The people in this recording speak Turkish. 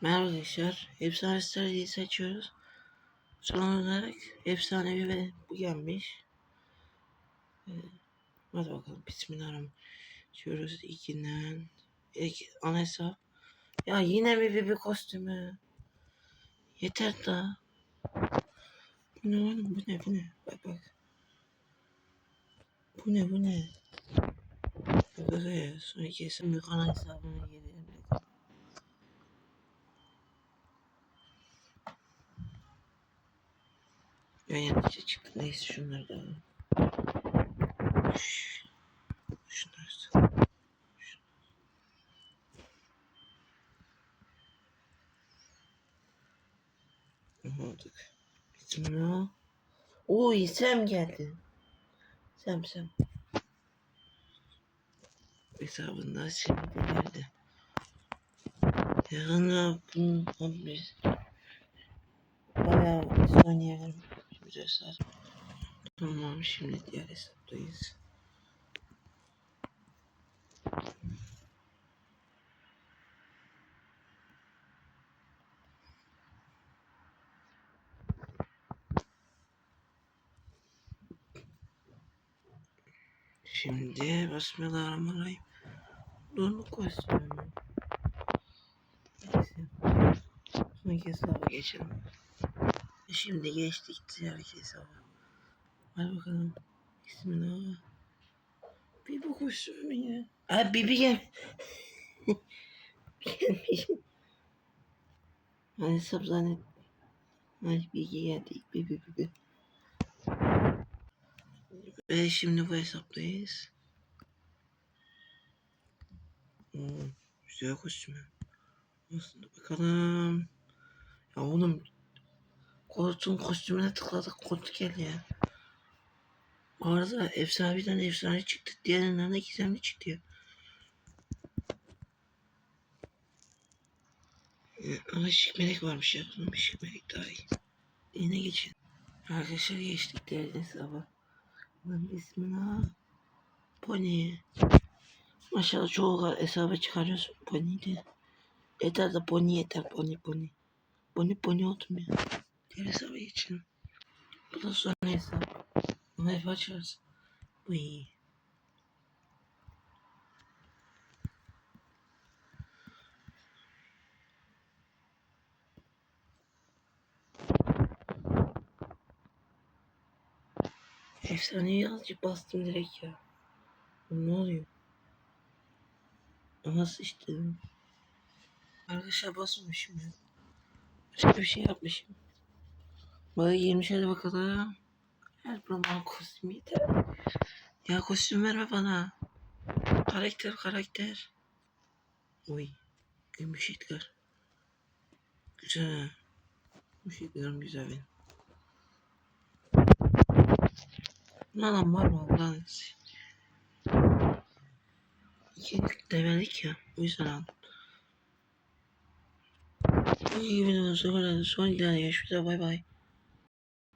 Merhaba arkadaşlar. Efsane Star'ı seçiyoruz. Son olarak efsanevi ve bu gelmiş. Ee, hadi bakalım. Bismillahirrahmanirrahim. Şuyoruz ilkinden. İlk ana hesap. Ya yine bir, bir kostümü? Yeter da. Bu ne oğlum? Bu ne? Bu ne? Bak bak. Bu ne? Bu ne? Bak bak ya. Sonraki hesap ana hesabına geliyor. Ya yanlışça çıktı. Neyse şunları da alalım. Şunları da. Aldık. Bismillah. Oy Sem geldi. Sem Sem. Hesabında şimdi geldi. Yarın bunu biz bayağı oynayalım. Saat. Tamam şimdi diğer hesaptayız. Şimdi Bismillahirrahmanirrahim. Bunu kostümü. Neyse. Sonraki hesaba geçelim. Şimdi geçtik diğer hesaba. Hadi bakalım. Bismillah. Bibi mü ya? Ha Bibi gel. Gelmiş. Ben hesap zannet. Ay Bibi geldi. Bibi Bibi. Ve şimdi bu hesaptayız. Oo, güzel kostümü. Aslında bakalım. Koltuğun kostümüne tıkladık koltuk geldi ya. Bu arada efsaneden efsane çıktı. Diğerinden de gizemli çıktı ya. Ama şık melek varmış ya. Bunun bir şık melek daha iyi. Yine geçin. Arkadaşlar geçtik diğer hesaba. Lan bismillah. Pony. Maşallah çoğu hesaba çıkarıyorsun Pony de. Yeter de pony yeter pony pony. Pony pony oldum ya. Hesaba geçelim. Bu da son hesap. Bunu hep açarız. Bu iyi. Efsaneyi azıcık bastım direkt ya. Ne oluyor? Nasıl işte? Arkadaşlar basmamışım ya. Başka bir şey yapmışım. Girmiş hadi bakalım. Her zaman kostüm. Ya kostüm verme bana. Karakter karakter. Oy. Gümüş Edgar. Güzel. Gümüş Edgar'ım güzel benim. Lan var mı Allah'ın İki demedik ya. O yüzden aldım. İyi bir de son ilerleyen. Şurada bay bay.